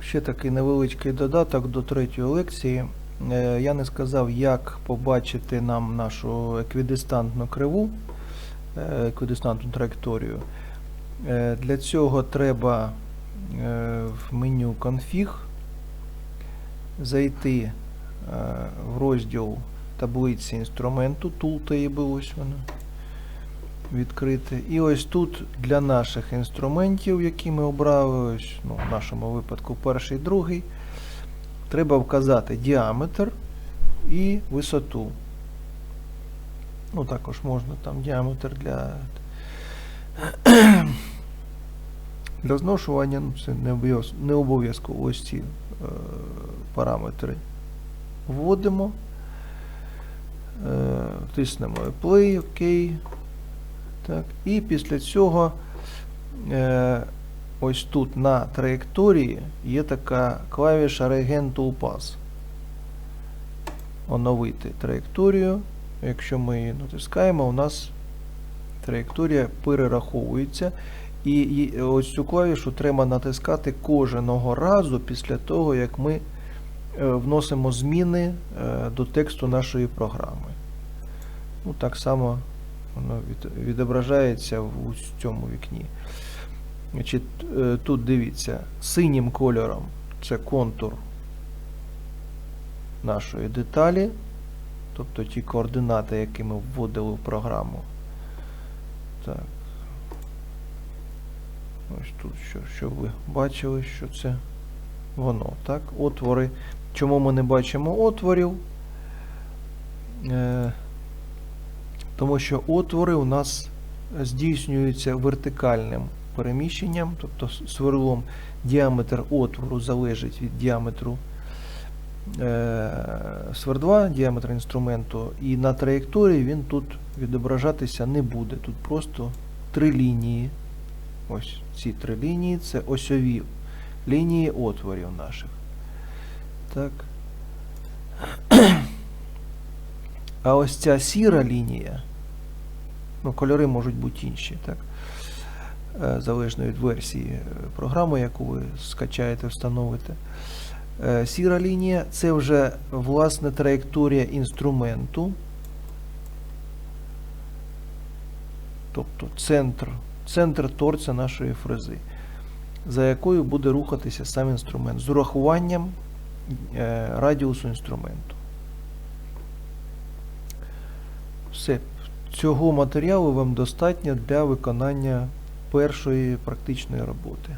Ще такий невеличкий додаток до третьої лекції. Е, Я не сказав, як побачити нам нашу еквідистантну криву, е, еквідистантну траєкторію. Е, Для цього треба в меню Config зайти в розділ таблиці інструменту, Tool Table, ось воно відкрити. І ось тут для наших інструментів, які ми обрали, ось, ну, в нашому випадку перший, другий, треба вказати діаметр і висоту. Ну, також можна там діаметр для, для зношування, ну, це не не обов'язково ось ці е, параметри вводимо. Е, тиснемо Play, OK. Так, і після цього е, ось тут на траєкторії є така клавіша Regen Toolpath. Оновити траєкторію. Якщо ми її натискаємо, у нас траєкторія перераховується. І, ось цю клавішу треба натискати кожного разу після того, як ми е, вносимо зміни е, до тексту нашої програми. Ну, так само воно від, відображається в цьому вікні. Значить, е, тут дивіться, синім кольором це контур нашої деталі, тобто ті координати, які ми вводили в програму. Так. Ось тут, що, щоб ви бачили, що це воно. Так, отвори. Чому ми не бачимо отворів? Е, тому що отвори у нас здійснюються вертикальним переміщенням, тобто сверлом діаметр отвору залежить від діаметру е, свердла, діаметр інструменту, і на траєкторії він тут відображатися не буде. Тут просто три лінії. Ось ці три лінії це осьові лінії отворів наших. Так. А ось ця сіра лінія, ну, кольори можуть бути інші, так? Е, Залежно від версії е, програми, яку ви скачаєте, встановите. Е, Сіра лінія це вже власне траєкторія інструменту. Тобто центр, центр торця нашої фрези, за якою буде рухатися сам інструмент з урахуванням радіусу інструменту. Все. Цього матеріалу вам достатньо для виконання першої практичної роботи.